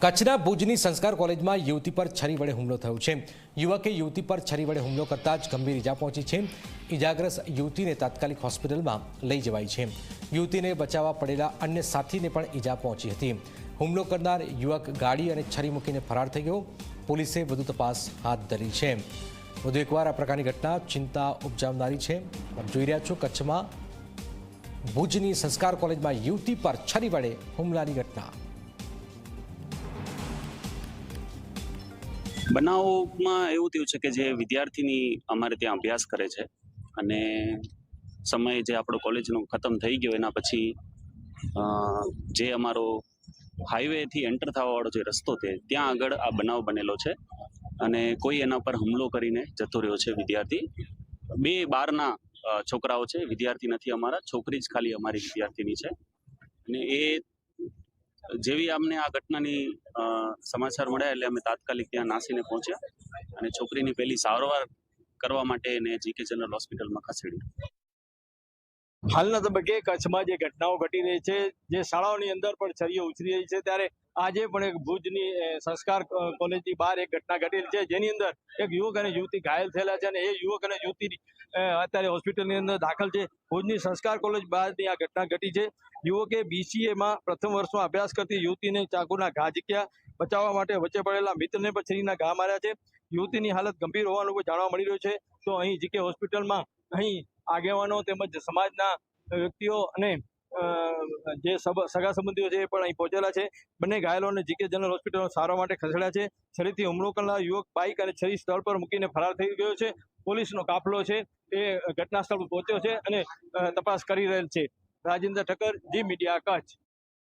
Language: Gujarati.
કચ્છના ભુજની સંસ્કાર કોલેજમાં યુવતી પર છરી વડે હુમલો થયો છે. યુવકે યુવતી પર છરી વડે હુમલો કરતા જ ગંભીર ઇજા પહોંચી છે. ઇજાગ્રસ્ત યુવતીને તાત્કાલિક હોસ્પિટલમાં લઈ જવાઈ છે. યુવતીને બચાવવા પડેલા અન્ય સાથીને પણ ઇજા પહોંચી હતી. હુમલો કરનાર યુવક ગાડી અને છરી મૂકીને ફરાર થઈ ગયો. પોલીસે વધુ તપાસ હાથ ધરી છે. વધુ એકવાર આ પ્રકારની ઘટના ચિંતા ઉપજાવનારી છે. જોઈ રહ્યા છો કચ્છમાં ભુજની સંસ્કાર કોલેજમાં યુવતી પર છરી વડે હુમલાની ઘટના. બનાવમાં એવું થયું છે કે જે વિદ્યાર્થીની અમારે ત્યાં અભ્યાસ કરે છે અને સમય જે આપણો કોલેજનો ખતમ થઈ ગયો એના પછી જે અમારો હાઈવેથી એન્ટર થવાવાળો જે રસ્તો છે, ત્યાં આગળ આ બનાવ બનેલો છે અને કોઈ એના પર હુમલો કરીને જતો રહ્યો છે વિદ્યાર્થી. બે બારના છોકરાઓ છે, વિદ્યાર્થી નથી અમારા, છોકરી જ ખાલી અમારી વિદ્યાર્થીની છે અને એ જેવી અમને આ ઘટનાની સમાચાર મળ્યા એટલે અમે તાત્કાલિક ત્યાં નાસીને પહોંચ્યા અને છોકરીની પહેલી સારવાર કરવા માટે એને જીકે જનરલ હોસ્પિટલમાં ખસેડી હાલના તબક્કે કચ્છમાં જે ઘટનાઓ ઘટી રહી છે જે શાળાઓની અંદર પણ છરીઓ ઉછરી રહી છે ત્યારે આજે પણ એક ભુજની સંસ્કાર કોલેજની બહાર એક ઘટના ઘટેલી છે જેની અંદર એક યુવક અને યુવતી ઘાયલ થયેલા છે અને એ યુવક અને યુવતી અ, અત્યારે હોસ્પિટલની અંદર દાખલ છે. ભુજની સંસ્કાર કોલેજ બહારની આ ઘટના ઘટી છે. યુવકે બીસીએમાં પ્રથમ વર્ષમાં અભ્યાસ કરતી યુવતીને ચાકુના ઘા ઝીક્યા. બચાવવા માટે વચ્ચે પડેલા મિત્રને પણ છરીના ઘા માર્યા છે. યુવતીની હાલત ગંભીર હોવાનું પણ જાણવા મળી રહ્યું છે. તો અહીં જીકે હોસ્પિટલમાં અહીં આગેવાનો તેમજ સમાજના વ્યક્તિઓ અને જે સગા સંબંધીઓ છે એ પણ અહીં પહોંચેલા છે. બંને ઘાયલોને જીકે જનરલ હોસ્પિટલમાં સારવાર માટે ખસેડ્યા છે. છરીથી હુમલો કરનાર યુવક બાઇક અને છરી સ્થળ પર મૂકીને ફરાર થઈ ગયો છે. પોલીસનો કાફલો છે, એ ઘટના સ્થળ પહોંચ્યો છે અને તપાસ કરી રહેલ છે. Rajendra Thakkar, G media, Kutch.